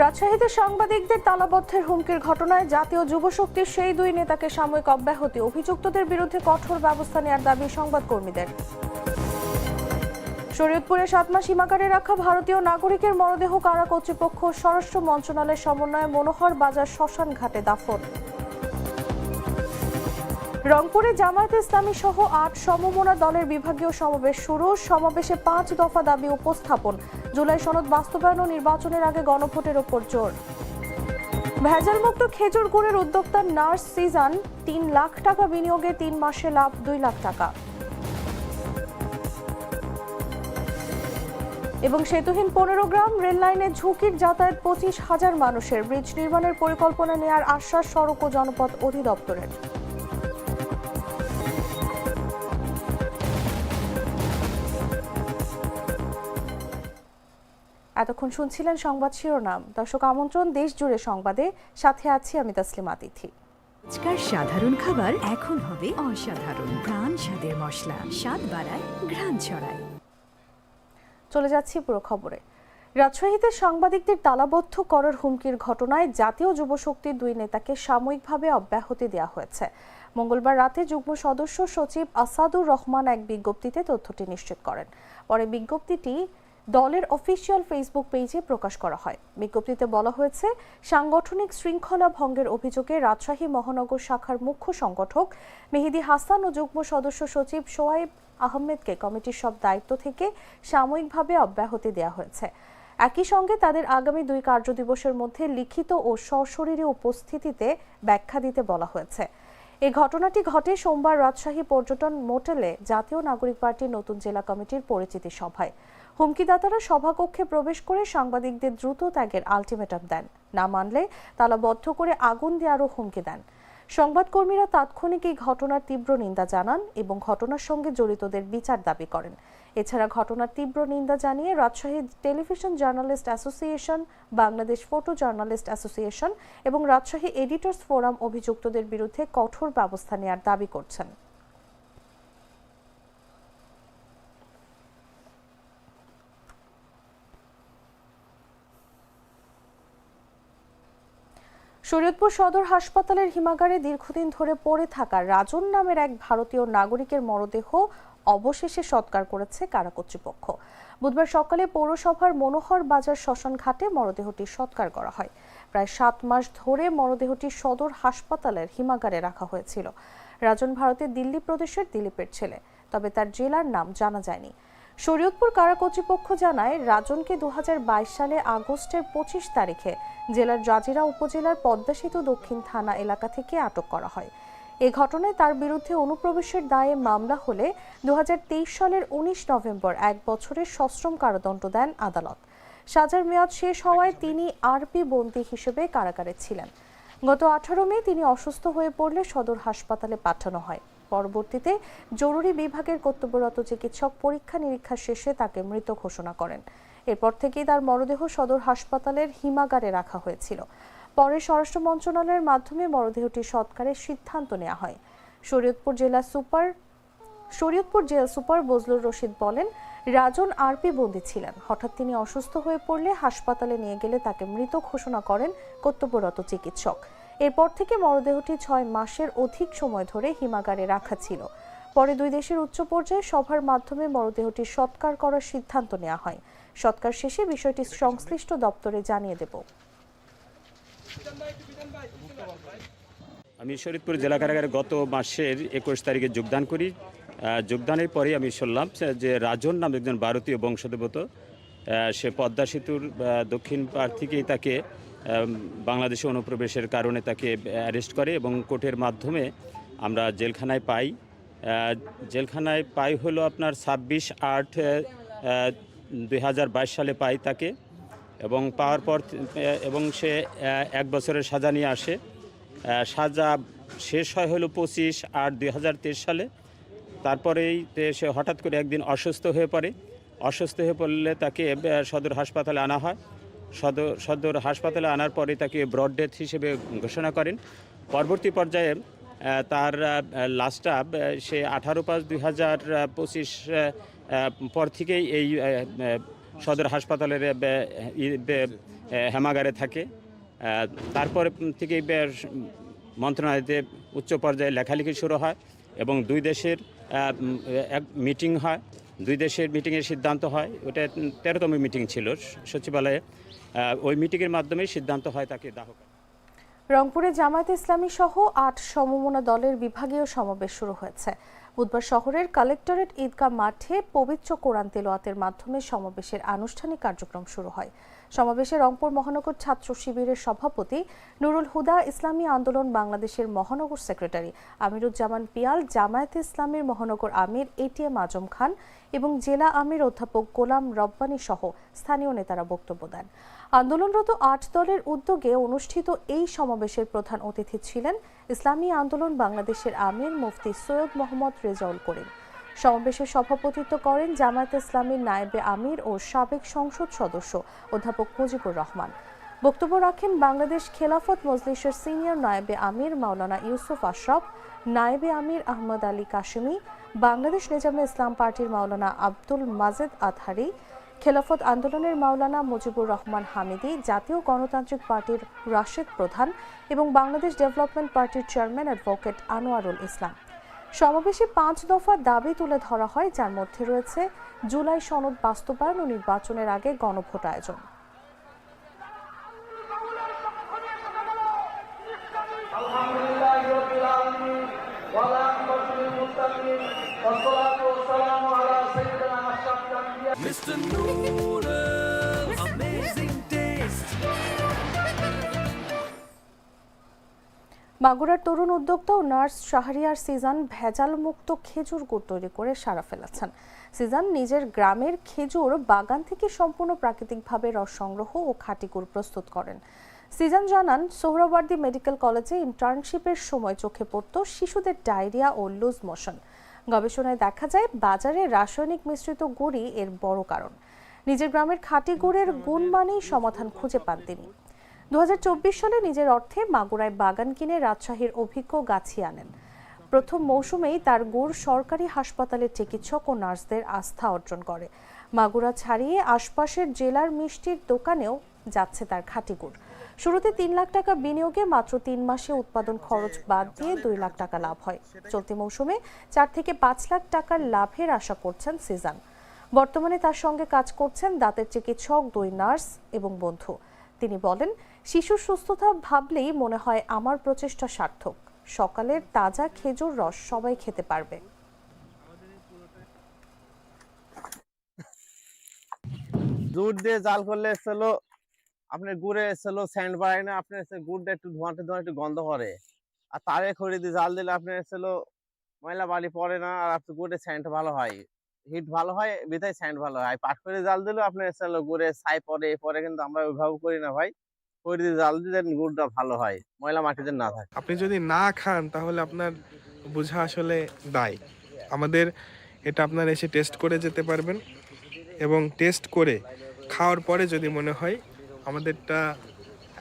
রাজশাহীতে সাংবাদিকদের তালাবদ্ধের হুমকির ঘটনায় জাতীয় যুব শক্তির সেই দুই নেতাকে সাময়িক অব্যাহতি, অভিযুক্তদের বিরুদ্ধে কঠোর ব্যবস্থা নেওয়ার দাবি সংবাদকর্মীদের। শরীয়তপুরে সাত মাস সীমাকারে রাখা ভারতীয় নাগরিকের মরদেহ কারা কর্তৃপক্ষ স্বরাষ্ট্র মন্ত্রণালয়ের সমন্বয়ে মনোহর বাজার শ্মশান ঘাটে দাফন। রংপুরে জামায়াত ইসলামী সহ আট সমমনা দলের বিভাগীয় সমাবেশ শুরু। সমাবেশে পাঁচ দফা দাবি উপস্থাপন। জুলাই সনদ বাস্তবায়ন ও নির্বাচনের আগে গণভোটের ওপর জোর। ভেজালমুক্ত খেজুর গুড়ের উদ্যোক্তা নার্স সিজান তিন লাখ টাকা বিনিয়োগে তিন মাসে লাভ দুই লাখ টাকা। এবং সেতুহীন পনেরো গ্রাম রেল লাইনে ঝুঁকির যাতায়াত পঁচিশ হাজার মানুষের। ব্রিজ নির্মাণের পরিকল্পনা নেওয়ার আশ্বাস সড়ক ও জনপথ অধিদপ্তরের। এতক্ষণ শুনছিলেন সংবাদ শিরোনাম। দর্শক আমন্ত্রণ দেশ জুড়ে সংবাদে। সাথে আছি আমি তাসলিমা তিথি আজকার সাধারণ খাবার এখন হবে অসাধারণ। প্রাণ স্বাদের মশলা। স্বাদ বাড়ায় ঘ্রাণ ছড়ায়। চলে যাচ্ছি পুরো খবরে। রাজশাহীতে সাংবাদিকদের তালাবদ্ধ করার হুমকির ঘটনায় জাতীয় যুবশক্তির দুই নেতাকে সাময়িকভাবে অব্যাহতি দেওয়া হয়েছে। মঙ্গলবার রাতে যুগ্ম সদস্য সচিব আসাদুর রহমান এক বিজ্ঞপ্তিতে তথ্যটি নিশ্চিত করেন। পরে বিজ্ঞপ্তিটি দলের অফিসিয়াল ফেসবুক পেজে প্রকাশ করা হয়। বিজ্ঞপ্তিতে বলা হয়েছে, সাংগঠনিক শৃঙ্খলা ভঙ্গের অভিযোগে রাজশাহী মহানগর শাখার মুখ্য সংগঠক মেহেদি হাসান ও যুগ্ম সদস্য সচিব সোয়াইব আহমেদকে কমিটির সব দায়িত্ব থেকে সাময়িকভাবে অব্যাহতি দেওয়া হয়েছে। একই সঙ্গে তাদের আগামী দুই কার্যদিবসের মধ্যে লিখিত ও সশরীরে উপস্থিতিতে ব্যাখ্যা দিতে বলা হয়েছে। এই ঘটনাটি ঘটে সোমবার রাজশাহী পর্যটন মোটেলে জাতীয় নাগরিক পার্টির নতুন জেলা কমিটির পরিচিতি সভায়। হুমকিদাতারা সভাকক্ষে প্রবেশ করে সাংবাদিকদের দ্রুত ত্যাগের আলটিমেটাম দেন। না মানলে তালাবদ্ধ করে আগুন দেওয়ারও হুমকি দেন। সংবাদকর্মীরা তাৎক্ষণিক এই ঘটনার তীব্র নিন্দা জানান এবং ঘটনার সঙ্গে জড়িতদের বিচার দাবি করেন। এছাড়া ঘটনার তীব্র নিন্দা জানিয়ে Rajshahi television journalist association, Bangladesh photo journalist association এবং রাজশাহী এডিটর্স ফোরাম অভিযুক্তদের বিরুদ্ধে কঠোর ব্যবস্থা নেওয়ার দাবি করছেন। শরীয়তপুর সদর হাসপাতালের হিমাগারে দীর্ঘদিন ধরে পড়ে থাকা রাজন নামের এক ভারতীয় নাগরিকের মরদেহ অবশেষে সৎকার করেছে কারা কর্তৃপক্ষ। বুধবার সকালে পৌরসভার মনোহর বাজার শ্মশান ঘাটে মরদেহটি সৎকার করা হয়। প্রায় সাত মাস ধরে মরদেহটি সদর হাসপাতালের হিমাগারে রাখা হয়েছিল। রাজন ভারতের দিল্লি প্রদেশের দিলীপের ছেলে, তবে তার জেলার নাম জানা যায়নি। শরীয়তপুর কারা কর্তৃপক্ষ জানায়, রাজনকে দু হাজার বাইশ সালে আগস্টের পঁচিশ তারিখে জেলার জাজিরা উপজেলার পদ্মা সেতু দক্ষিণ থানা এলাকা থেকে আটক করা হয়। এ ঘটনায় তার বিরুদ্ধে অনুপ্রবেশের দায়ে মামলা হলে দু হাজার তেইশ সালের উনিশ নভেম্বর এক বছরের সশ্রম কারাদণ্ড দেন আদালত। সাজার মেয়াদ শেষ হওয়ায় তিনি আরপি বন্দী হিসেবে কারাগারে ছিলেন। গত আঠারো মে তিনি অসুস্থ হয়ে পড়লে সদর হাসপাতালে পাঠানো হয়। পরবর্তীতে জরুরি বিভাগের কর্তব্যরত চিকিৎসক পরীক্ষা নিরীক্ষা শেষে তাকে মৃত ঘোষণা করেন। এরপর থেকেই তার মরদেহ সদর হাসপাতালের হিমাগারে রাখা হয়েছিল। পরে স্বরাষ্ট্র মন্ত্রণালয়ের মাধ্যমে মরদেহটি সৎকারের সিদ্ধান্ত নেওয়া হয়। শরীয়তপুর জেলা super, Shariatpur jail super Bazlur Rashid বলেন, রাজন আরপি বন্দী ছিলেন। হঠাৎ তিনি অসুস্থ হয়ে পড়লে হাসপাতালে নিয়ে গেলে তাকে মৃত ঘোষণা করেন কর্তব্যরত চিকিৎসক। এরপর থেকে মরদেহটি ছয় মাসের অধিক সময় ধরে হিমাগারে রাখা ছিল। পরে দুই দেশের উচ্চ পর্যায়ে সভার মাধ্যমে মরদেহটি সৎকার করার সিদ্ধান্ত নেওয়া হয়। সৎকার শেষে বিষয়টি সংশ্লিষ্ট দপ্তরে জানিয়ে দেব। আমি শরীদপুর জেলা কারাগারে গত মাসের একুশ তারিখে যোগদান করি। যোগদানের পরে আমি শুনলাম যে রাজন নাম একজন ভারতীয় বংশোদ্ভূত সে পদ্মা সেতুর দক্ষিণ পার থেকেই তাকে বাংলাদেশে অনুপ্রবেশের কারণে তাকে অ্যারেস্ট করে এবং কোর্টের মাধ্যমে আমরা জেলখানায় পাই। জেলখানায় পাই হলো আপনার ছাব্বিশ আট দুই সালে পাই তাকে এবং পাওয়ার পর এবং সে এক বছরের সাজা নিয়ে আসে। সাজা শেষ হয় হলো পঁচিশ আট, দুই সালে। তারপরেই সে হঠাৎ করে একদিন অসুস্থ হয়ে পড়ে। অসুস্থ হয়ে পড়লে তাকে সদর হাসপাতালে আনা হয়। সদর সদর হাসপাতালে আনার পরে তাকে ব্রড ডেথ হিসেবে ঘোষণা করেন। পরবর্তী পর্যায়ে তার লাস্টটা সে আঠারো পাঁচ দুই হাজার পঁচিশ পর থেকেই এই সদর হাসপাতালের হেমাগারে থাকে। তারপর থেকে মন্ত্রণালয়তে উচ্চ পর্যায়ে লেখালেখি শুরু হয় এবং দুই দেশের এক মিটিং হয়। দুই দেশের মিটিংয়ের সিদ্ধান্ত হয়। ওটা তেরোতম মিটিং ছিল। সচিবালয়ে ওই মিটিংয়ের মাধ্যমে সিদ্ধান্ত হয় তাকে দাহ রংপুরে জামায়াত ইসলামী সহ আট সমমনা দলের বিভাগীয় সমাবেশ শুরু হয়েছে। বুধবার শহরের কালেক্টরেট ঈদগাহ মাঠে পবিত্র কোরআন তেলোয়াতের মাধ্যমে সমাবেশের আনুষ্ঠানিক কার্যক্রম শুরু হয়। সমাবেশে রংপুর মহানগর ছাত্র শিবিরের সভাপতি নুরুল হুদা, ইসলামী আন্দোলন বাংলাদেশের মহানগর সেক্রেটারি আমিরুজ্জামান পিয়াল, জামায়াতে ইসলামীর মহানগর আমির এটিএম আজম খান এবং জেলা আমির অধ্যাপক গোলাম রব্বানী সহ স্থানীয় নেতারা বক্তব্য দেন। আন্দোলনরত আট দলের উদ্যোগে অনুষ্ঠিত এই সমাবেশের প্রধান অতিথি ছিলেন ইসলামী আন্দোলন বাংলাদেশের আমির মুফতি সৈয়দ মোহাম্মদ রেজাউল করিম। সমাবেশে সভাপতিত্ব করেন জামায়াত ইসলামীর নায়েবে আমির ও সাবেক সংসদ সদস্য অধ্যাপক মুজিবুর রহমান। বক্তব্য রাখেন বাংলাদেশ খেলাফত মজলিসের সিনিয়র নায়েবে আমির মাওলানা ইউসুফ আশরাফ, নায়েবে আমির আহমদ আলী কাশেমি বাংলাদেশ নিজামে ইসলাম পার্টির মাওলানা আব্দুল মাজেদ আতহারি খেলাফত আন্দোলনের মাওলানা মুজিবুর রহমান হামিদি, জাতীয় গণতান্ত্রিক পার্টির রাশেদ প্রধান এবং বাংলাদেশ ডেভেলপমেন্ট পার্টির চেয়ারম্যান অ্যাডভোকেট আনোয়ারুল ইসলাম। সমাবেশে পাঁচ দফা দাবি তুলে ধরা হয়, যার মধ্যে রয়েছে জুলাই সনদ বাস্তবায়ন ও নির্বাচনের আগে গণভোট আয়োজন। মাগুরার তরুণ উদ্যোক্তা ও নার্স শাহরিয়ার সিজান ভেজাল মুক্ত খেজুর গুড় তৈরি করে সারা ফেলেছেন। সিজান নিজের গ্রামের খেজুর বাগান থেকে সম্পূর্ণ প্রাকৃতিকভাবে রস সংগ্রহ ও খাঁটি গুড় প্রস্তুত করেন। সিজান জানান সোহরাওয়ার্দী মেডিকেল কলেজে ইন্টার্নশিপের সময় চোখে পড়ত শিশুদের ডায়রিয়া ও লুজ মোশন। গবেষণায় দেখা যায় বাজারে রাসায়নিক মিশ্রিত গুড়ই এর বড় কারণ। নিজের গ্রামের খাঁটি গুড়ের গুণমানেই সমাধান খুঁজে পান তিনি। দু হাজার চব্বিশ সালে নিজের অর্থে মাগুরায় বাগান কিনে রাজশাহীর অভিজ্ঞ গাছি আনেন। প্রথম মৌসুমেই তার গুড় সরকারি হাসপাতালের চিকিৎসক ও নার্সদের আস্থা অর্জন করে। মাগুরা ছাড়িয়ে আশপাশের জেলার মিষ্টির দোকানেও যাচ্ছে তার খাঁটি গুড়। শুরুতে তিন লাখ টাকা বিনিয়োগে মাত্র তিন মাসে উৎপাদন খরচ বাদ দিয়ে দুই লাখ টাকা লাভ হয়। চলতি মৌসুমে চার থেকে পাঁচ লাখ টাকার লাভের আশা করছেন সিজান। বর্তমানে তার সঙ্গে কাজ করছেন দাঁতের চিকিৎসক, দুই নার্স এবং বন্ধু। তিনি বলেন, শিশুর সুস্থতা ভাবলেই মনে হয় আমার প্রচেষ্টা সার্থক। সকালের তাজা খেজুর রস সবাই খেতে পারবে। দুধ দিয়ে জাল করলে এসেছিল আপনার গুড়ে এসেছিল স্যান্ড বাড়ায় না আপনার এসে গুড়টা একটু ধোঁয়াতে ধোঁয়া একটু গন্ধ করে। আর তারে খড়ি দিয়ে জাল দিলে আপনার এসেছিল ময়লা বালি পড়ে না, আর আপনার গুড়ে স্যান্ড ভালো হয়। হিট ভালো হয়, বিধায় স্যান্ড ভালো হয়। পাট করে জাল দিলেও আপনার এসেছিল গুড়ে, ছাই পরে এ পরে কিন্তু আমরা ওইভাবে করি না ভাই। খড়ি দিয়ে জাল দিলে গুড়টা ভালো হয়, ময়লা মাটিতে না থাকে। আপনি যদি না খান তাহলে আপনার বোঝা আসলে দায়। আমাদের এটা আপনার এসে টেস্ট করে যেতে পারবেন এবং টেস্ট করে খাওয়ার পরে যদি মনে হয় আমাদেরটা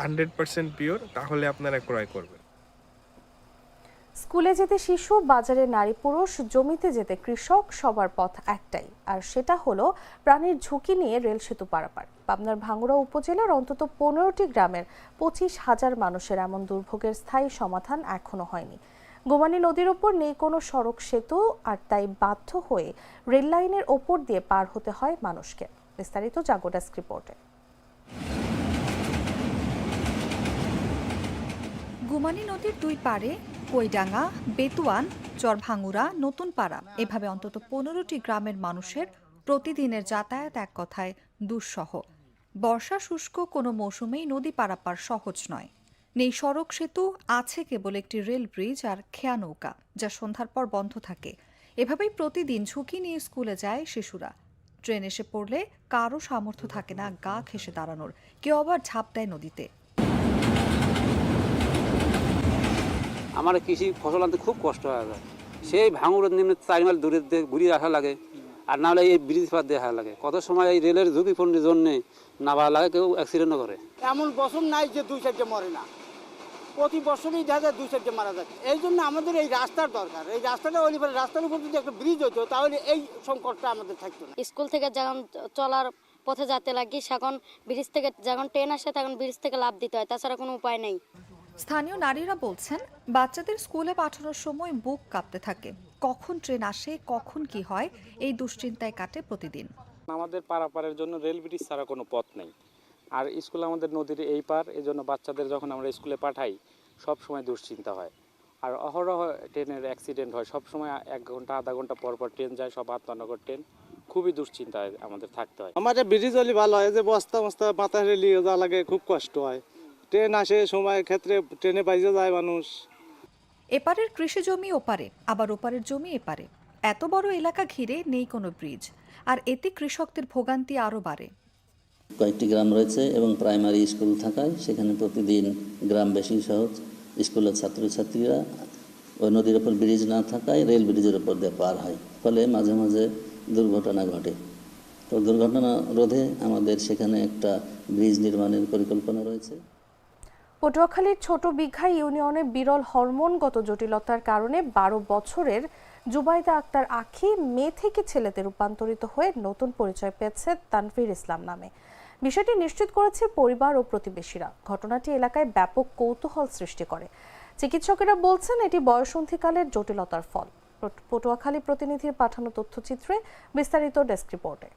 হান্ড্রেড পার্সেন্ট পিওর তাহলে আপনারা ক্রয় করবেন। স্কুলে যেতে শিশু, বাজারে নারী, পুরুষ, জমিতে যেতে কৃষক, সবার পথ একটাই। আর সেটা হলো প্রাণীর ঝুঁকি নিয়ে রেল সেতু পারাপার। পাবনার ভাঙ্গুড়া উপজেলার অন্তত পনেরোটি গ্রামের পঁচিশ হাজার মানুষের এমন দুর্ভোগের স্থায়ী সমাধান এখনও হয়নি। গোমানী নদীর ওপর নেই কোনো সড়ক সেতু, আর তাই বাধ্য হয়ে রেল লাইনের ওপর দিয়ে পার হতে হয় মানুষকে। বিস্তারিত জাগোডাস্ক রিপোর্টে। গুমানী নদীর দুই পারে কৈডাঙ্গা বেতুয়ান, চরভাঙ্গুরা নতুন পাড়া এভাবে অন্তত পনেরোটি গ্রামের মানুষের প্রতিদিনের যাতায়াত এক কথায় দুঃসহ। বর্ষা শুষ্ক কোনো মৌসুমেই নদী পারাপার সহজ নয়। নেই সড়ক সেতু, আছে কেবল একটি রেল ব্রিজ আর খেয়া নৌকা, যা সন্ধ্যার পর বন্ধ থাকে। এভাবেই প্রতিদিন ঝুঁকি নিয়ে স্কুলে যায় শিশুরা। ট্রেন এসে পড়লে কারও সামর্থ্য থাকে না, গা ঘেসে দাঁড়ানোর। কেউ আবার ঝাঁপ দেয় নদীতে। আমার কৃষি ফসল আনতে খুব কষ্ট হয়ে। যায় সেই ভাঙুরের নিম্নে চার মাইল দূরে ঘুরিয়ে আসা লাগে আর না হলে এই ব্রিজ পার আসা লাগে। কত সময় এই রেলের ঝুঁকিপূর্ণের জন্য নাবা লাগে কেউ অ্যাক্সিডেন্টও করে। এমন বছর নাই যে দুই চারটে মরে না। প্রতি বছরই দেখা যায় দুই চারটে মারা যাচ্ছে এই জন্য আমাদের এই রাস্তার দরকার। এই রাস্তাটা ওই রাস্তার উপর যদি একটা ব্রিজ হতো তাহলে এই সংকটটা আমাদের থাকতো না। স্কুল থেকে যখন চলার পথে যেতে লাগি সেখন ব্রিজ থেকে যখন ট্রেন আসে তখন ব্রিজ থেকে লাভ দিতে হয়। তাছাড়া কোনো উপায় নেই। স্থানীয় নারীরা বলছেন বাচ্চাদের স্কুলে পাঠানোর সময় বুক কাঁপতে থাকে। কখন ট্রেন আসে কখন কি হয় এই দুশ্চিন্তায় কাটে প্রতিদিন। আমাদের পারাপারের জন্য রেল ব্রিজ ছাড়া কোনো পথ নেই। আর স্কুল আমাদের নদীর এই পার এই জন্য বাচ্চাদের যখন আমরা স্কুলে পাঠাই সব সময় দুশ্চিন্তা হয়। আর অহরহ ট্রেনের অ্যাক্সিডেন্ট হয় সব সময় এক ঘণ্টা আধা ঘণ্টা পর পর ট্রেন যায় সব আত্মনগর ট্রেন। খুবই দুশ্চিন্তায় আমাদের থাকতে হয়। আমাদের ব্রিজ হলে ভালো হয় যে বস্তা মস্তা মাথায় নিয়ে যাওয়া লাগে খুব কষ্ট হয়। ট্রেন আসে সময় ক্ষেত্রে ট্রেনে বাইজে যায় মানুষ। এপারের কৃষি জমি ওপারে আবার ওপারের জমি এপারে। এত বড় এলাকা ঘিরে নেই কোনো ব্রিজ আর এতে কৃষকদের ভোগান্তি আরও বাড়ে। কয়েকটি গ্রাম রয়েছে এবং প্রাইমারি স্কুল থাকায় সেখানে প্রতিদিন গ্রামবাসী সহ স্কুলের ছাত্রছাত্রীরা ওই নদীর ওপর ব্রিজ না থাকায় রেল ব্রিজের ওপর দিয়ে পার হয় ফলে মাঝে মাঝে দুর্ঘটনা ঘটে। তো দুর্ঘটনা রোধে আমাদের সেখানে একটা ব্রিজ নির্মাণের পরিকল্পনা রয়েছে। পটুয়াখালীর ছোট বিঘা ইউনিয়নে বিরল হরমোনগত জটিলতার কারণে বারো বছরের জুবাইদা আক্তার আখি মেয়ে থেকে ছেলেতে রূপান্তরিত হয়ে নতুন পরিচয় পেয়েছে তানভীর ইসলাম নামে। বিষয়টি নিশ্চিত করেছে পরিবার ও প্রতিবেশীরা। ঘটনাটি এলাকায় ব্যাপক কৌতূহল সৃষ্টি করে। চিকিৎসকেরা বলছেন, এটি বয়সন্ধিকালের জটিলতার ফল। পটুয়াখালী প্রতিনিধির পাঠানো তথ্যচিত্রে বিস্তারিত ডেস্ক রিপোর্টে।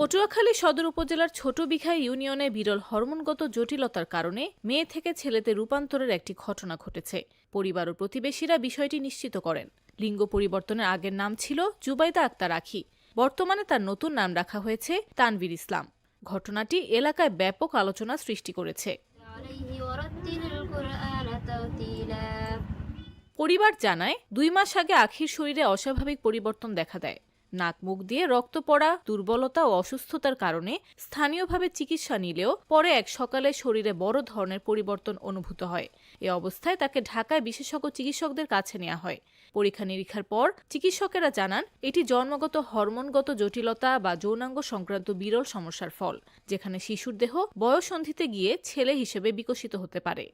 পটুয়াখালী সদর উপজেলার ছোট বিঘা ইউনিয়নে বিরল হরমোনগত জটিলতার কারণে মেয়ে থেকে ছেলেতে রূপান্তরের একটি ঘটনা ঘটেছে। পরিবার ও প্রতিবেশীরা বিষয়টি নিশ্চিত করেন। লিঙ্গ পরিবর্তনের আগের নাম ছিল জুবাইদা আক্তার আখি। বর্তমানে তার নতুন নাম রাখা হয়েছে তানভীর ইসলাম। ঘটনাটি এলাকায় ব্যাপক আলোচনা সৃষ্টি করেছে। পরিবার জানায়, দুই মাস আগে আখির শরীরে অস্বাভাবিক পরিবর্তন দেখা দেয়। নাক মুখ দিয়ে রক্ত পড়া, দুর্বলতা ও অসুস্থতার কারণে স্থানীয়ভাবে চিকিৎসা নিলেও পরে এক সকালে শরীরে বড় ধরনের পরিবর্তন অনুভূত হয়। এ অবস্থায় তাকে ঢাকায় বিশেষজ্ঞ চিকিৎসকদের কাছে নেওয়া হয়। পরীক্ষা নিরীক্ষার পর চিকিৎসকেরা জানান, এটি জন্মগত হরমোনগত জটিলতা বা যৌনাঙ্গ সংক্রান্ত বিরল সমস্যার ফল, যেখানে শিশুর দেহ বয়সন্ধিতে গিয়ে ছেলে হিসেবে বিকশিত হতে পারে।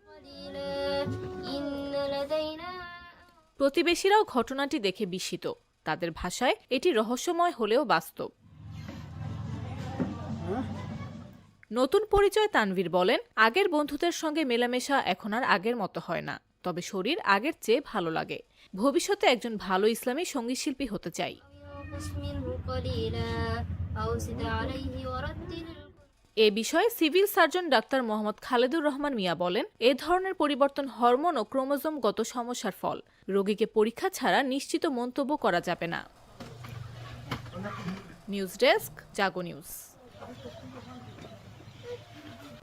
প্রতিবেশীরাও ঘটনাটি দেখে বিস্মিত। তাদের ভাষায় এটি রহস্যময় হলেও বাস্তব। নতুন পরিচয় তানভীর বলেন, আগের বন্ধুদের সঙ্গে মেলামেশা এখন আর আগের মতো হয় না, তবে শরীর আগের চেয়ে ভালো লাগে। ভবিষ্যতে একজন ভালো ইসলামী সংগীত শিল্পী হতে চাই। এ বিষয়ে civil surgeon doctor Mohammad Khaledur Rahman Mia বলেন এ ধরনের পরিবর্তন হরমোন ও ক্রোমোজোমগত সমস্যার ফল। রোগীকে পরীক্ষা ছাড়া নিশ্চিত মন্তব্য করা যাবে না। News desk Jago news.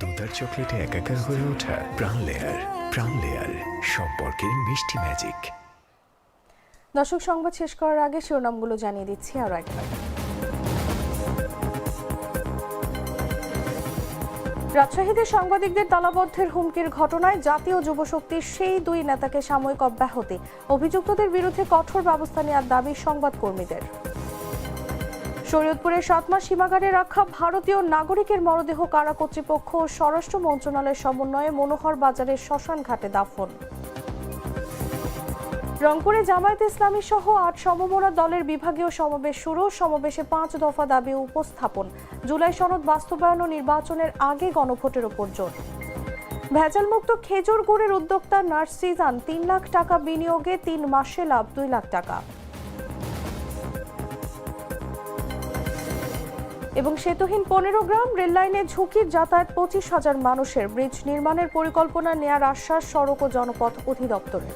দুধার চকলেটে একাকার হয়ে ওঠা প্রাণ লেয়ার প্রাণ লেয়ার সম্পর্কের মিষ্টি ম্যাজিক। দর্শক সংবাদ শেষ করার আগে শিরোনামগুলো জানিয়ে দিচ্ছি আরও একবার। রাজশাহীতে সাংবাদিকদের তালাবদ্ধের হুমকির ঘটনায় জাতীয় যুবশক্তির সেই দুই নেতাকে সাময়িক অব্যাহতি। অভিযুক্তদের বিরুদ্ধে কঠোর ব্যবস্থা নেওয়ার দাবি সংবাদকর্মীদের। শরীয়তপুরের সাতমা সীমাগারে রাখা ভারতীয় নাগরিকের মরদেহ কারা কর্তৃপক্ষ ও স্বরাষ্ট্র মন্ত্রণালয়ের সমন্বয়ে মনোহর বাজারের শ্মশান ঘাটে দাফন। রংপুরে জামায়াত ইসলামী সহ আট সমমনা দলের বিভাগীয় সমাবেশ শুরু। সমাবেশে পাঁচ দফা দাবি উপস্থাপন। জুলাই সনদ বাস্তবায়ন ও নির্বাচনের আগে গণভোটের ওপর জোর। ভেজালমুক্ত খেজুর গুড়ের উদ্যোক্তা নার্সিজান তিন লাখ টাকা বিনিয়োগে তিন মাসে লাভ দুই লাখ টাকা। এবং সেতুহীন পনেরো গ্রাম রেললাইনে ঝুঁকির যাতায়াত পঁচিশ হাজার মানুষের। ব্রিজ নির্মাণের পরিকল্পনা নেয়ার আশ্বাস সড়ক ও জনপথ অধিদপ্তরের।